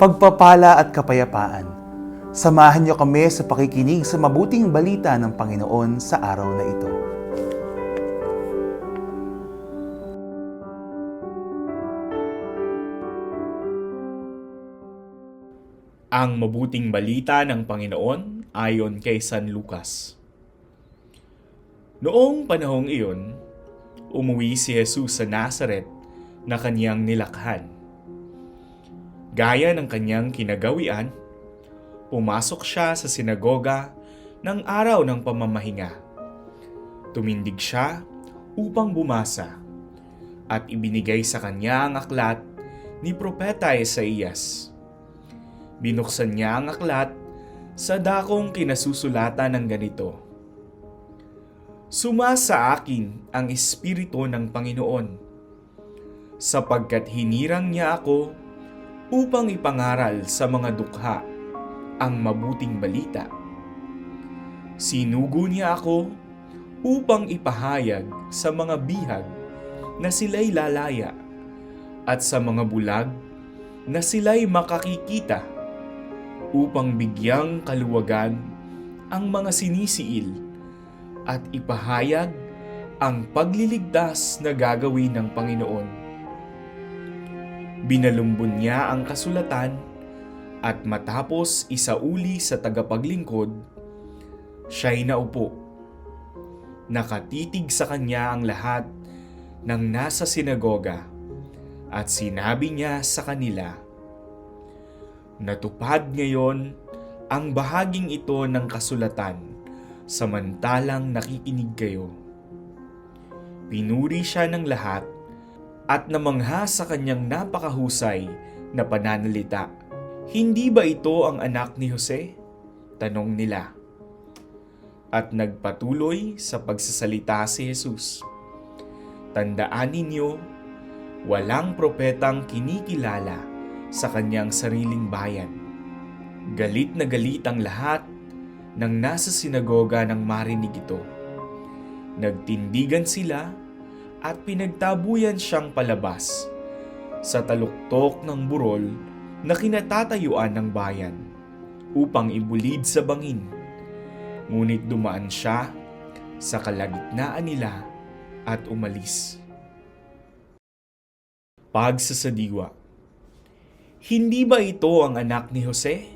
pagpapala at kapayapaan. Samahan niyo kami sa pakikinig sa mabuting balita ng Panginoon sa araw na ito. Ang mabuting balita ng Panginoon ayon kay San Lucas. Noong panahong iyon, umuwi si Jesus sa Nazaret na kanyang nilakhan. Gaya ng kanyang kinagawian, pumasok siya sa sinagoga ng araw ng pamamahinga. Tumindig siya upang bumasa at ibinigay sa kanya ang aklat ni Propeta Isaías binuksan niya ang aklat sa dakong kinasusulatan ng ganito. Suma sa akin ang Espiritu ng Panginoon, sapagkat hinirang niya ako upang ipangaral sa mga dukha ang mabuting balita. Sinugo niya ako upang ipahayag sa mga bihag na sila'y lalaya at sa mga bulag na sila'y makakikita upang bigyang kaluwagan ang mga sinisiil at ipahayag ang pagliligtas na gagawin ng Panginoon. Binalumbon niya ang kasulatan at matapos isauli sa tagapaglingkod, siya'y naupo. Nakatitig sa kanya ang lahat ng nasa sinagoga at sinabi niya sa kanila, Natupad ngayon ang bahaging ito ng kasulatan samantalang nakikinig kayo. Pinuri siya ng lahat at namangha sa kanyang napakahusay na pananalita. Hindi ba ito ang anak ni Jose? Tanong nila. At nagpatuloy sa pagsasalita si Jesus. Tandaan ninyo, walang propetang kinikilala sa kanyang sariling bayan. Galit na galit ang lahat ng nasa sinagoga nang marinig ito. Nagtindigan sila at pinagtabuyan siyang palabas sa taluktok ng burol na kinatatayuan ng bayan upang ibulid sa bangin. Ngunit dumaan siya sa kalagitnaan nila at umalis. Pagsasadiwa hindi ba ito ang anak ni Jose?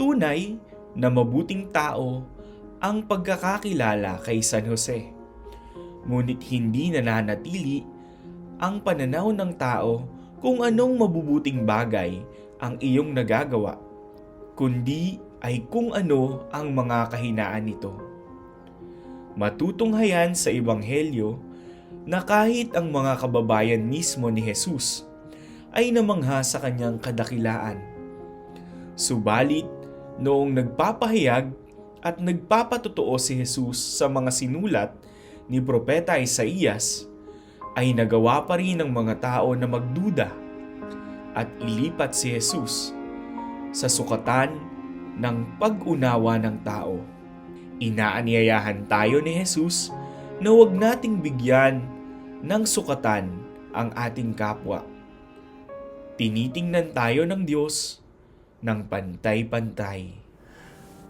Tunay na mabuting tao ang pagkakakilala kay San Jose. Ngunit hindi nananatili ang pananaw ng tao kung anong mabubuting bagay ang iyong nagagawa, kundi ay kung ano ang mga kahinaan nito. Matutunghayan sa Ebanghelyo na kahit ang mga kababayan mismo ni Jesus ay namangha sa kanyang kadakilaan. Subalit, noong nagpapahayag at nagpapatotoo si Jesus sa mga sinulat ni Propeta Isaías, ay nagawa pa rin ng mga tao na magduda at ilipat si Jesus sa sukatan ng pag-unawa ng tao. Inaanyayahan tayo ni Jesus na huwag nating bigyan ng sukatan ang ating kapwa tinitingnan tayo ng Diyos ng pantay-pantay.